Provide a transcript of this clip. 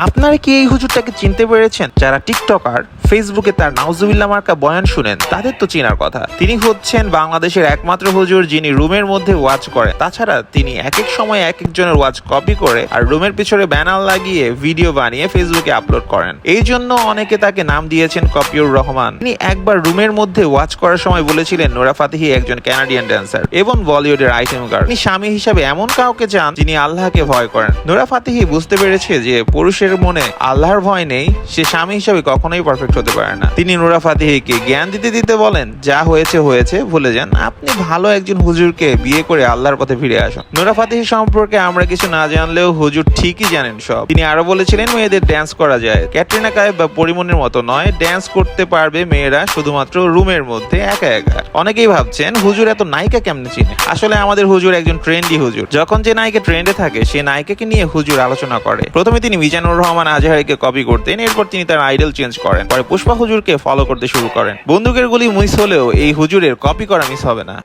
আপনারা কি এই হুজুরটাকে চিনতে পেরেছেন? যারা টিকটকার ফেসবুকে তার নাউজুবিল্লাহ মার্কা বয়ান শুনেন, তাদের তো চেনার কথা। তিনি হচ্ছেন বাংলাদেশের একমাত্র হুজুর যিনি রুমের মধ্যে ওয়াচ করেন। তাছাড়া তিনি এক এক সময় এক একজনের ওয়াচ কপি করে আর রুমের পিছনে ব্যানার লাগিয়ে ভিডিও বানিয়ে ফেসবুকে আপলোড করেন। এই জন্য অনেকে তাকে নাম দিয়েছেন কপিউর রহমান। তিনি একবার রুমের মধ্যে ওয়াচ করার সময় বলেছিলেন, নোরা ফাতিহি একজন কানাডিয়ান ড্যান্সার এবং বলিউডের আইটেম গার্ড। তিনি স্বামী হিসাবে এমন কাউকে চান যিনি আল্লাহকে ভয় করেন। নোরা ফাতিহি বুঝতে পেরেছে যে পুরুষের মনে আল্লাহর ভয় নেই, সে স্বামী হিসাবে কখনোই পারফেক্ট হতে পারে না। তিনি নোরা ফাতিহিকে জ্ঞান দিতে দিতে বলেন, যা হয়েছে হয়েছে, ভুলে যান। আপনি ভালো একজন হুজুরকে বিয়ে করে আল্লাহর পথে ফিরে আসুন। নোরা ফাতিহি সম্পর্কে আমরা কিছু না জানলেও হুজুর ঠিকই জানেন সব। তিনি আরও বলেছিলেন, মেয়েদের ড্যান্স করা যায়। ক্যাটরিনা কায়েব বা পরিমণের মতো নয় ড্যান্স করতে পারবে মেয়েরা শুধুমাত্র রুমের মধ্যে একা একা। অনেকেই ভাবছেন, হুজুর এত নায়িকা কেমনে চিনে? আসলে আমাদের হুজুর একজন ট্রেন্ডি হুজুর। যখন যে নায়িকা ট্রেন্ডে থাকে, সে নায়িকাকে নিয়ে হুজুর আলোচনা করে। প্রথমে তিনি মিজানুর রহমান আজহারিকে কপি করতেন, এরপর তিনি তার আইডল চেঞ্জ করেন। পরে পুষ্পা হুজুরকে ফলো করতে শুরু করেন। বন্দুকের গুলি মিস হলেও এই হুজুরের কপি করা মিস হবে না।